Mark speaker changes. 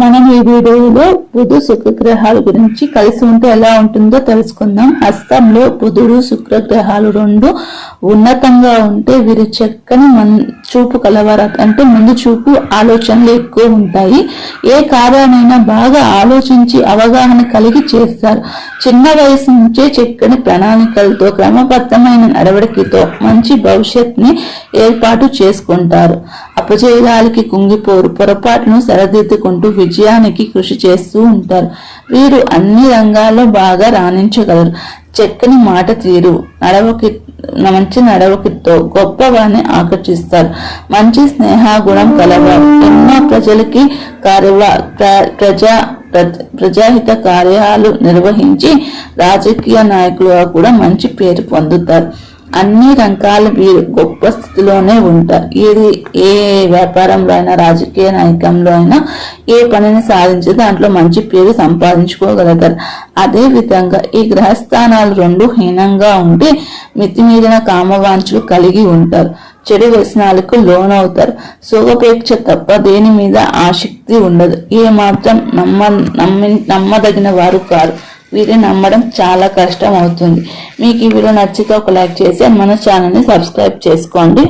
Speaker 1: మనం ఈ వీడియోలో బుధు శుక్రగ్రహాల గురించి కలిసి ఉంటే ఎలా ఉంటుందో తెలుసుకుందాం. హస్తంలో బుధుడు శుక్రగ్రహాలు రెండు ఉన్నతంగా ఉంటే వీరి చక్కని మన్ చూపు కలవారు. అంటే ముందు చూపు ఆలోచనలు ఎక్కువ ఉంటాయి. ఏ కార్యానైనా బాగా ఆలోచించి అవగాహన కలిగి చేస్తారు. చిన్న వయసు నుంచే చక్కని ప్రణాళికలతో క్రమబద్ధమైన నడవడికతో మంచి భవిష్యత్ని ఏర్పాటు చేసుకుంటారు. అపజయాలకి కుంగిపోరు. పొరపాటును సరిదిద్దుకుంటూ విజయానికి కృషి చేస్తూ ఉంటారు. వీరు అన్ని రంగాల్లో బాగా రాణించగలరు. చక్కని మాట తీరు నడవకి మంచి నడవకితో గొప్పవారిని ఆకర్షిస్తారు. మంచి స్నేహగుణం కలవారు. ఎన్నో ప్రజలకి కార్యవ ప్ర- ప్రజా ప్రజాహిత కార్యాలు నిర్వహించి రాజకీయ నాయకులుగా కూడా మంచి పేరు పొందుతారు. అన్ని రంగాల వీరు గొప్ప స్థితిలోనే ఉంటారు. ఇది ఏ వ్యాపారంలో అయినా రాజకీయ నాయకంలో అయినా ఏ పనిని సాధించి దాంట్లో మంచి పేరు సంపాదించుకోగలుగుతారు. అదే విధంగా ఈ గ్రహస్థానాలు రెండు హీనంగా ఉంటే మితిమీరిన కామవాంఛలు కలిగి ఉంటారు. చెడు వ్యసనాలకు లోనవుతారు. సుఖపేక్ష తప్ప దేని మీద ఆసక్తి ఉండదు. ఏ మాత్రం నమ్మ నమ్మి నమ్మదగిన వారు కారు. వీరిని నమ్మడం చాలా కష్టం అవుతుంది. మీకు ఈ వీడియో నచ్చితే ఒక లైక్ చేసి మన ఛానల్ని సబ్స్క్రైబ్ చేసుకోండి.